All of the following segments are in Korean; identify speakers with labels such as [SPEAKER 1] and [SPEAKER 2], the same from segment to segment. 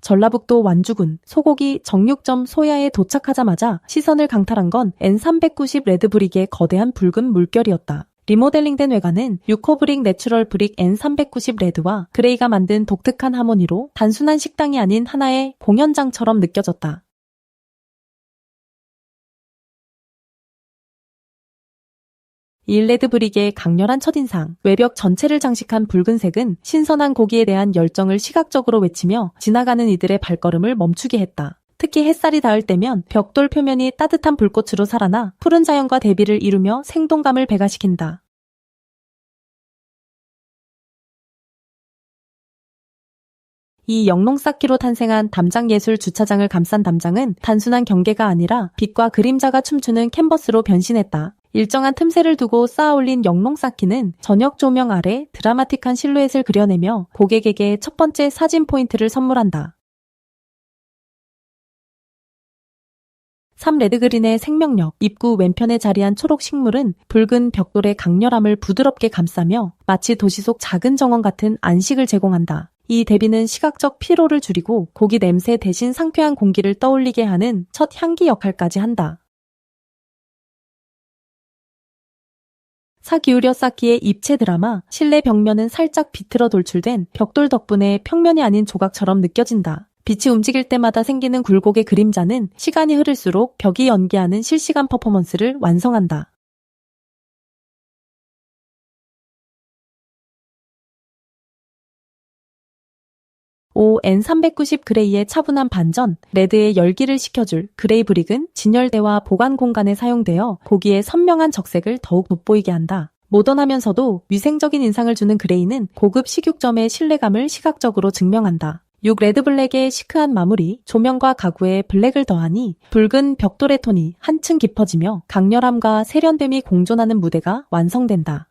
[SPEAKER 1] 전라북도 완주군 소고기 정육점 소야에 도착하자마자 시선을 강탈한 건 N390 레드브릭의 거대한 붉은 물결이었다. 리모델링된 외관은 유코브릭 내추럴 브릭 N390 레드와 그레이가 만든 독특한 하모니로 단순한 식당이 아닌 하나의 공연장처럼 느껴졌다. 일레드 브릭의 강렬한 첫인상, 외벽 전체를 장식한 붉은색은 신선한 고기에 대한 열정을 시각적으로 외치며 지나가는 이들의 발걸음을 멈추게 했다. 특히 햇살이 닿을 때면 벽돌 표면이 따뜻한 불꽃으로 살아나 푸른 자연과 대비를 이루며 생동감을 배가시킨다. 이 영농 쌓기로 탄생한 담장 예술 주차장을 감싼 담장은 단순한 경계가 아니라 빛과 그림자가 춤추는 캔버스로 변신했다. 일정한 틈새를 두고 쌓아 올린 영농 쌓기는 저녁 조명 아래 드라마틱한 실루엣을 그려내며 고객에게 첫 번째 사진 포인트를 선물한다. 3 레드그린의 생명력, 입구 왼편에 자리한 초록 식물은 붉은 벽돌의 강렬함을 부드럽게 감싸며 마치 도시 속 작은 정원 같은 안식을 제공한다. 이 대비는 시각적 피로를 줄이고 고기 냄새 대신 상쾌한 공기를 떠올리게 하는 첫 향기 역할까지 한다. 사기우려 쌓기의 입체 드라마, 실내 벽면은 살짝 비틀어 돌출된 벽돌 덕분에 평면이 아닌 조각처럼 느껴진다. 빛이 움직일 때마다 생기는 굴곡의 그림자는 시간이 흐를수록 벽이 연기하는 실시간 퍼포먼스를 완성한다. 5 N390 그레이의 차분한 반전, 레드의 열기를 식혀줄 그레이 브릭은 진열대와 보관 공간에 사용되어 고기의 선명한 적색을 더욱 돋보이게 한다. 모던하면서도 위생적인 인상을 주는 그레이는 고급 식육점의 신뢰감을 시각적으로 증명한다. 6 레드블랙의 시크한 마무리, 조명과 가구에 블랙을 더하니 붉은 벽돌의 톤이 한층 깊어지며 강렬함과 세련됨이 공존하는 무대가 완성된다.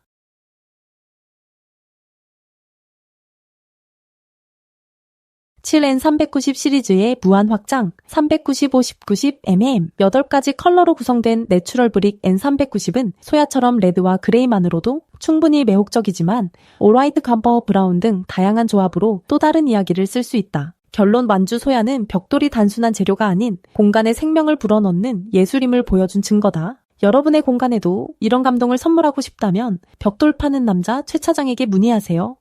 [SPEAKER 1] 7N390 시리즈의 무한 확장, 390, 50, 90, MM 8가지 컬러로 구성된 내추럴 브릭 N390은 소야처럼 레드와 그레이만으로도 충분히 매혹적이지만 올화이트 컴퍼 브라운 등 다양한 조합으로 또 다른 이야기를 쓸 수 있다. 결론 완주 소야는 벽돌이 단순한 재료가 아닌 공간에 생명을 불어넣는 예술임을 보여준 증거다. 여러분의 공간에도 이런 감동을 선물하고 싶다면 벽돌 파는 남자 최 차장에게 문의하세요.